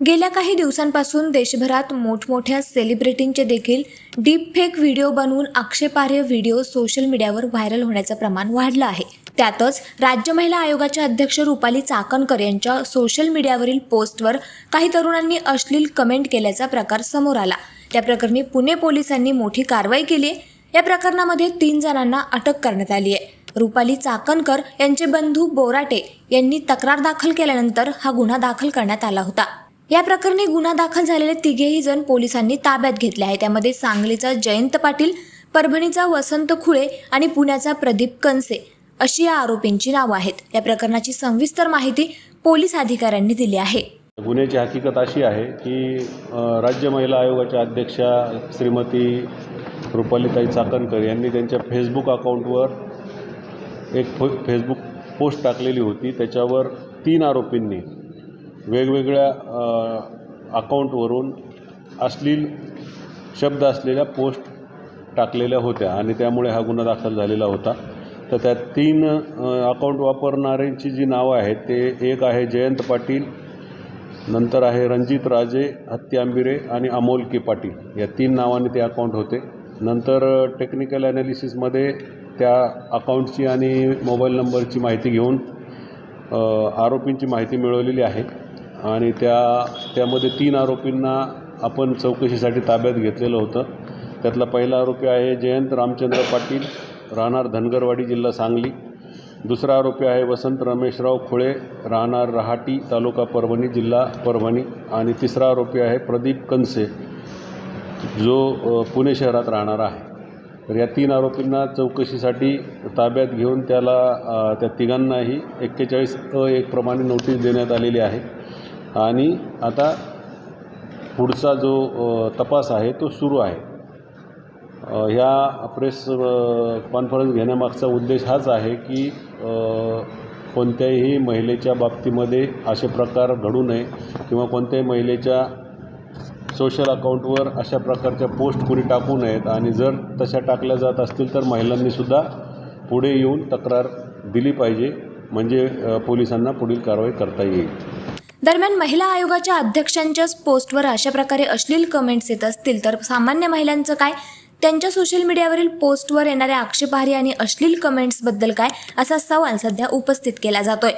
गेल्या काही दिवसांपासून देशभरात मोठमोठ्या सेलिब्रिटींचे देखील डीप फेक व्हिडिओ बनवून आक्षेपार्ह व्हिडिओ सोशल मीडियावर व्हायरल होण्याचं प्रमाण वाढलं आहे. त्यातच राज्य महिला आयोगाच्या अध्यक्ष रुपाली चाकणकर यांच्या सोशल मीडियावरील पोस्टवर काही तरुणांनी अश्लील कमेंट केल्याचा प्रकार समोर आला. त्या प्रकरणी पुणे पोलिसांनी मोठी कारवाई केली आहे. या प्रकरणामध्ये तीन जणांना अटक करण्यात आली आहे. रुपाली चाकणकर यांचे बंधू बोराटे यांनी तक्रार दाखल केल्यानंतर हा गुन्हा दाखल करण्यात आला होता. या प्रकरणी गुन्हा दाखल झालेले तिघेही जण पोलिसांनी ताब्यात घेतले आहे. त्यामध्ये सांगलीचा जयंत पाटील परभणीचा वसंत खुळे आणि पुण्याचा प्रदीप कनसे अशी या आरोपींची नावं आहेत. या प्रकरणाची सविस्तर माहिती पोलीस अधिकाऱ्यांनी दिली आहे. गुन्ह्याची हकीकत अशी आहे की राज्य महिला आयोगाच्या अध्यक्षा श्रीमती रुपालीताई चाकणकर यांनी त्यांच्या फेसबुक अकाउंटवर एक फो फेसबुक पोस्ट टाकलेली होती. त्याच्यावर तीन आरोपींनी वेगवेगळ्या अकाऊंटवरून अकाउंटवरून अश्लील शब्द असलेल्या पोस्ट टाकलेल्या होत्या आणि त्यामुळे हा गुन्हा दाखल झालेला होता. तर त्या तीन अकाउंट वापरणाऱ्यांची जी नावं आहेत ते एक आहे जयंत पाटील नंतर आहे रणजित राजे हत्यांबिरे आणि अमोल के पाटील. या तीन नावाने ते अकाउंट होते. नंतर टेक्निकल ॲनालिसिसमध्ये त्या अकाउंटची आणि मोबाईल नंबरची माहिती घेऊन आरोपींची माहिती मिळवलेली आहे. आणि त्या त्यामध्ये तीन आरोपींना आपण चौकशीसाठी ताब्यात घेतलेलं होतं. त्यातला पहिला आरोपी आहे जयंत रामचंद्र पाटील राहणार धनगरवाडी जिल्हा सांगली. दुसरा आरोपी आहे वसंत रमेशराव खुळे राहणार रहाटी तालुका परभणी जिल्हा परभणी. आणि तिसरा आरोपी आहे प्रदीप कनसे जो पुणे शहरात राहणार आहे. तर या तीन आरोपींना चौकशीसाठी ताब्यात घेऊन त्याला त्या तिघांनाही एक्केचाळीस अ एक प्रमाणे नोटीस देण्यात आलेली आहे. आणि आता पुढचा जो तपास आहे तो सुरू आहे. ह्या प्रेस कॉन्फरन्स घेण्यामागचा उद्देश हाच आहे की कोणत्याही महिलेच्या बाबतीमध्ये असे प्रकार घडू नये किंवा कोणत्याही महिलेच्या सोशल अकाउंटवर अशा प्रकारच्या पोस्ट कुणी टाकू नयेत. आणि जर तशा टाकल्या जात असतील तर महिलांनीसुद्धा पुढे येऊन तक्रार दिली पाहिजे. म्हणजे पोलिसांना पुढील कारवाई करता येईल. दरम्यान महिला आयोगाच्या अध्यक्षांच्याच पोस्टवर अशा प्रकारे अश्लील कमेंट्स येत असतील तर सामान्य महिलांचं काय? त्यांच्या सोशल मीडियावरील पोस्टवर येणाऱ्या आक्षेपार्ह आणि अश्लील कमेंट्सबद्दल काय? असा सवाल सध्या उपस्थित केला जातोय.